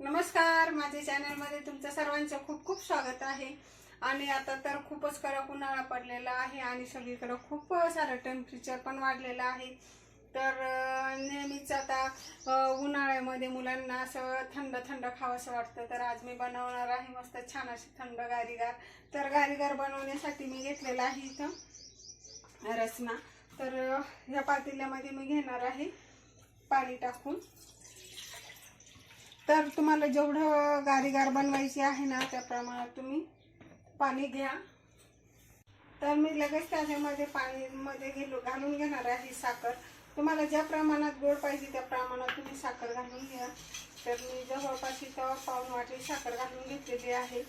नमस्कार माझ्या चॅनलमध्ये तुमचं सर्वांचं खूप खूप स्वागत आहे. आणि आता तर खूपच कडक उन्हाळा पडलेला आहे आणि सगळीकडं खूप सारं टेम्परेचर पण वाढलेलं आहे. तर नेहमीच आता उन्हाळ्यामध्ये मुलांना असं थंड थंड खावंसं वाटतं. तर आज मी बनवणार आहे मस्त छान अशी थंड गारीगार. तर गारीगार बनवण्यासाठी मी घेतलेला आहे इथं रसना. तर ह्या पातेल्यामध्ये मी घेणार आहे पाणी टाकून. तर तुम्हाला जेवढं गारीगार बनवायची आहे ना त्या प्रमाणात तुम्ही पाणी घ्या. तर मी लगेच त्याच्यामध्ये पाणीमध्ये घेलो घालून घेणार आहे साखर. तुम्हाला ज्या प्रमाणात गोड पाहिजे त्या प्रमाणात तुम्ही साखर घालून घ्या. तर मी जवळपास इथं पाऊन वाटी साखर घालून घेतलेली आहे.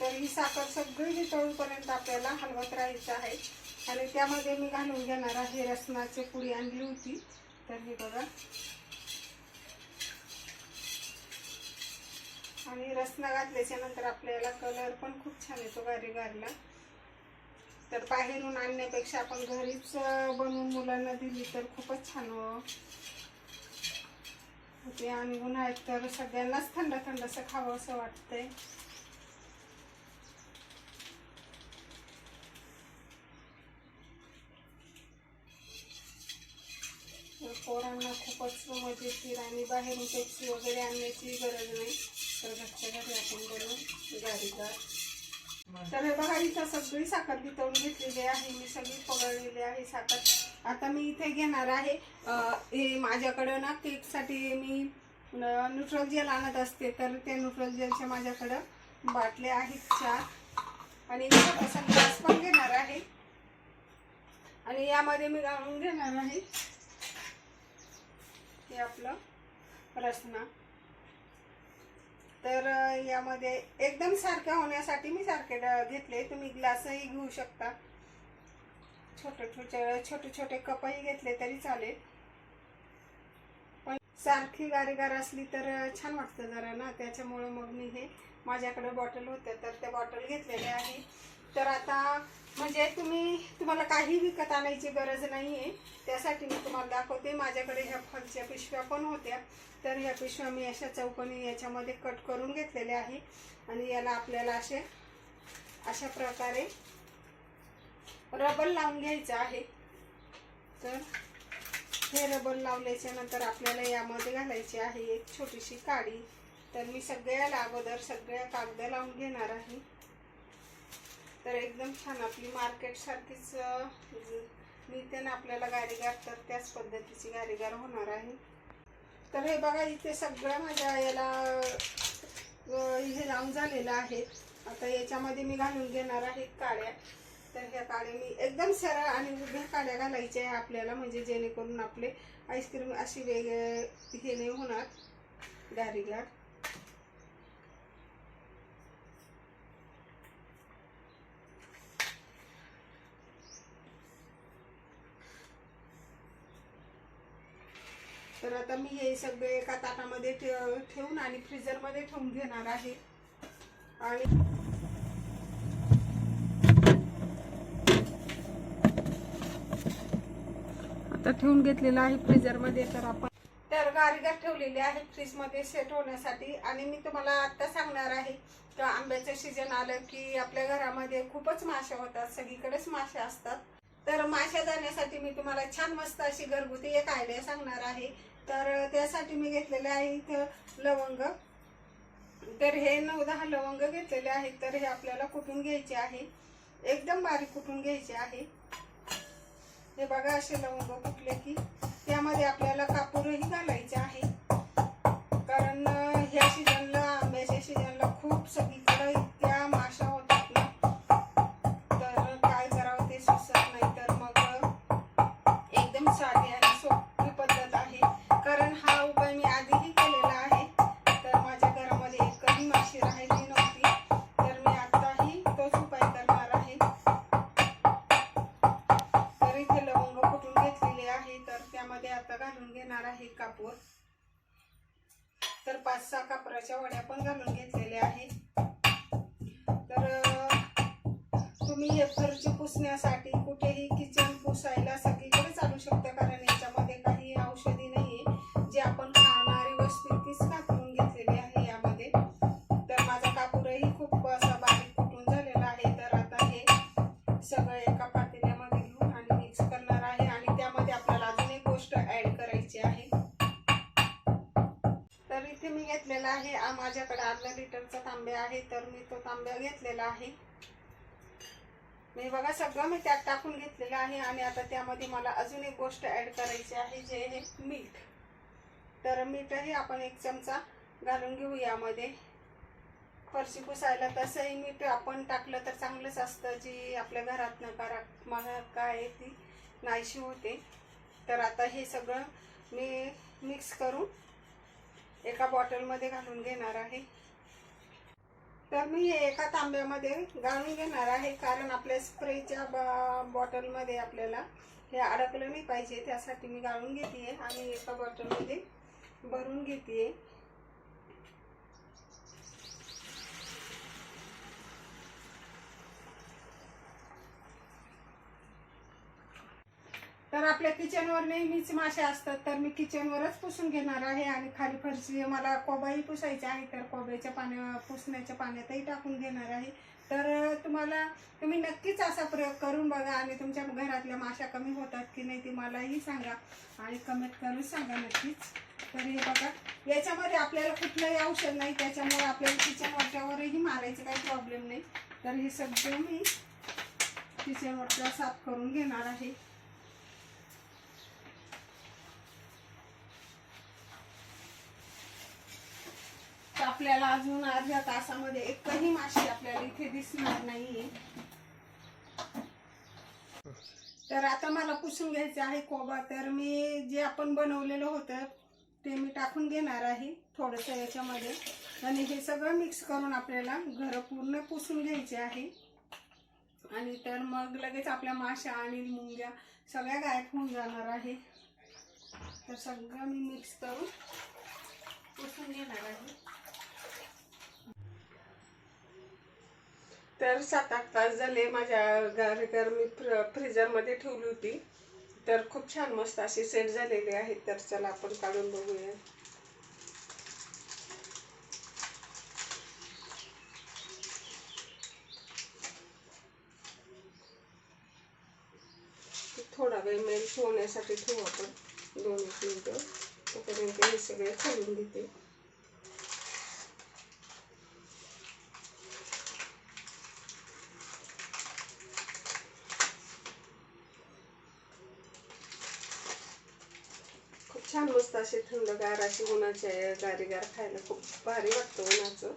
तर ही साखर सगळी वितळूपर्यंत आपल्याला हलवत राहायचं आहे. आणि त्यामध्ये मी घालून घेणार आहे रसनाची पुडी आणली होती. तर हे बघा. आणि रसना घातल्याच्या नंतर आपल्याला कलर पण खूप छान येतो गारी गारला. तर बाहेरून आणण्यापेक्षा आपण घरीच बनवून मुलांना दिली तर खूपच छान होते आणि उन्हाळ्यात तर सगळ्यांनाच थंड थंड असं खावं असं वाटतंय. तर पोरांना खूपच मजेशीर आणि बाहेरून पेप्सी वगैरे आणण्याची गरज नाही. तर घरच्या आपण बनवून तर हे बघा इथं सगळी साखर वितळून घेतलेली आहे. मी सगळी पगळलेली आहे साखर. आता मी इथे घेणार आहे. हे माझ्याकडं ना केकसाठी मी न्यूट्रल जेल आणत असते तर त्या न्यूट्रल जेलच्या माझ्याकडं बाटल्या आहेत चार. आणि छोटासा ग्लास पण घेणार आहे. आणि यामध्ये मी घालून घेणार आहे. हे आपलं रसना. तर यामध्ये एकदम सारख्या होण्यासाठी मी सारखे घेतले. तुम्ही ग्लासही घेऊ शकता. छोटे छोटे छोटे छोटे कपही घेतले तरी चालेल. पण सारखी गारीगार असली तर छान वाटतं जरा ना. त्याच्यामुळं मग मी हे माझ्याकडे बॉटल होत्या तर त्या बॉटल घेतलेल्या आहे. तर आता म्हणजे तुम्ही तुम्हाला काही विकत आणायची गरज नाही आहे त्यासाठी मी तुम्हाला दाखवते माझ्याकडे ह्या फलच्या पिशव्या पण होत्या. तर ह्या पिशव्या मी अशा चौकोनी याच्यामध्ये कट करून घेतलेल्या आहे. आणि याला आपल्याला असे अशा प्रकारे रबर लावून घ्यायचं आहे. तर हे रबर लावल्याच्या नंतर आपल्याला यामध्ये घालायची आहे एक छोटीशी काडी. तर मी सगळ्याला अगोदर सगळ्या कागद लावून घेणार आहे. तर एकदम छान आपली मार्केटसारखीच मिळते ना आपल्याला गारीगार तर त्याच पद्धतीची गारीगार होणार आहे. तर हे बघा इथे सगळ्या माझ्या याला हे लावून झालेलं आहे. आता याच्यामध्ये मी घालून घेणार आहे काड्या. तर ह्या काड्या मी एकदम सरळ आणि उभ्या काड्या घालायच्या आहे आपल्याला म्हणजे जेणेकरून आपले आईस्क्रीम अशी वेग हे नाही होणार गारीगार तर आता मी हे सगळे एका ताटामध्ये ठेव ठेवून आणि फ्रीजरमध्ये ठेवून घेणार आहे. आणि आता ठेवून घेतलेलं आहे फ्रीजरमध्ये तर आपण तर गारीगार ठेवलेली आहे फ्रीजमध्ये सेट होण्यासाठी. आणि मी तुम्हाला आत्ता सांगणार आहे तर आंब्याचं सीजन आलं की आपल्या घरामध्ये खूपच माश्या होतात सगळीकडेच माश्या असतात. तर माश्या जाण्यासाठी मी तुम्हाला छान मस्त अशी घरगुती एक आयडिया सांगणार आहे. तर त्यासाठी मी घेतलेले आहे इथं लवंग. तर हे नऊ दहा लवंग घेतलेले आहेत तर हे आपल्याला कुठून घ्यायचे आहे? एकदम बारीक कुठून घ्यायचे आहे? हे बघा असे लवंग कुठले की त्यामध्ये आपल्याला कापूरही घालायचे आहे. कारण झालेले आहे. तर तुम्ही हे पुसण्यासाठी कुठेही किचन पुसायला सगळीकडे चालू शकता कारण याच्यामध्ये काही औषधी नाही जे आपण खाणारी वस्तू तीच कापून घेतलेली आहे यामध्ये. तर माझा कापूरही खूप असा बारीक कुठून झालेला आहे. तर आता हे सगळं एका पातेल्यामध्ये घेऊन आणि मिक्स करणार आहे आणि त्यामध्ये आपल्याला अजून एक गोष्ट ॲड करायची आहे. तर इथे मी घेतलेला आहे माझ्याकडे आलं कलरचा तांब्या आहे तर मी तो तांब्या घेतलेला आहे. मी बघा सगळं मी त्यात टाकून घेतलेलं आहे आणि आता त्यामध्ये मला अजून एक गोष्ट ॲड करायची आहे जे हे मीठ. तर मीठही आपण एक चमचा घालून घेऊ यामध्ये. फरशी पुसायला तसंही मीठ आपण टाकलं तर चांगलंच असतं जी आपल्या घरात मला काय ती नाहीशी होते. तर आता हे सगळं मी मिक्स करून एका बॉटलमध्ये घालून घेणार आहे. तर मी हे एका तांब्यामध्ये गाळून घेणार आहे कारण आपल्या स्प्रेच्या बॉटलमध्ये आपल्याला हे अडकलं नाही पाहिजे त्यासाठी मी गाळून घेते आणि एका बॉटलमध्ये भरून घेते तर आपल्या किचनवर नेहमीच मासे असतात तर मी किचनवरच पुसून घेणार आहे आणि खाली फरशी मला कोबाही पुसायची आहे तर कोब्याच्या पाण्या पुसण्याच्या पाण्यातही टाकून घेणार आहे. तर तुम्हाला तुम्ही नक्कीच असा प्रयोग करून बघा आणि तुमच्या घरातल्या माशा कमी होतात की नाही ती मलाही सांगा आणि कमेंट करून सांगा नक्कीच. तर हे बघा याच्यामध्ये आपल्याला कुठलंही औषध नाही त्याच्यामुळे आपल्याला किचन वरच्यावरही मारायचं काही प्रॉब्लेम नाही. तर हे सगळं मी किचनवरच्या साफ करून घेणार आहे. आपल्याला अजून अर्ध्या तासामध्ये एकही माशी आपल्याला इथे दिसणार नाहीये. तर आता मला पुसून घ्यायचं आहे कोबा. तर मी जे आपण बनवलेलं होतं ते मी टाकून घेणार आहे थोडंसं याच्यामध्ये. आणि हे सगळं मिक्स करून आपल्याला घर पूर्ण पुसून घ्यायचे आहे. आणि तर मग लगेच आपल्या माशा आणि मुंग्या सगळ्या गायब होऊन जाणार आहे. तर सगळं मी मिक्स करून पुसून घेणार आहे. तर सात आठ तास झाले माझ्या घर मी फ्र फ्रीजरमध्ये ठेवली होती. तर खूप छान मस्त असे सेट झालेले आहेत तर चला आपण काढून बघूया. थोडा वेळ मेल ठेवण्यासाठी ठेवू आपण. दोन एक मिनटं. तोपर्यंत हे सगळे खोलून घेते खूप असे थंडगार असे उन्हाचे गारीगार खायला खूप भारी वाटतं उन्हाचं.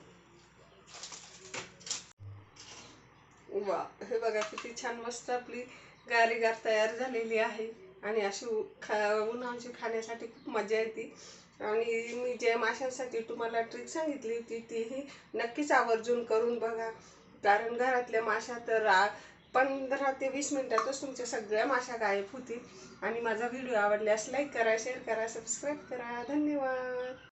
वा हे बघा किती छान मस्त आपली गारीगार तयार झालेली आहे. आणि अशी खा उन्हाची खाण्यासाठी खूप मजा येते. आणि मी जे माशांसाठी तुम्हाला ट्रिक सांगितली होती तीही नक्कीच आवर्जून करून बघा. कारण घरातल्या माशा तर पंधरा ते वीस मिनिटातच तुमच्या सगळ्या माशा गायब होतील. आणि माझा व्हिडिओ आवडल्यास लाईक करा शेअर करा सबस्क्राईब करा. धन्यवाद.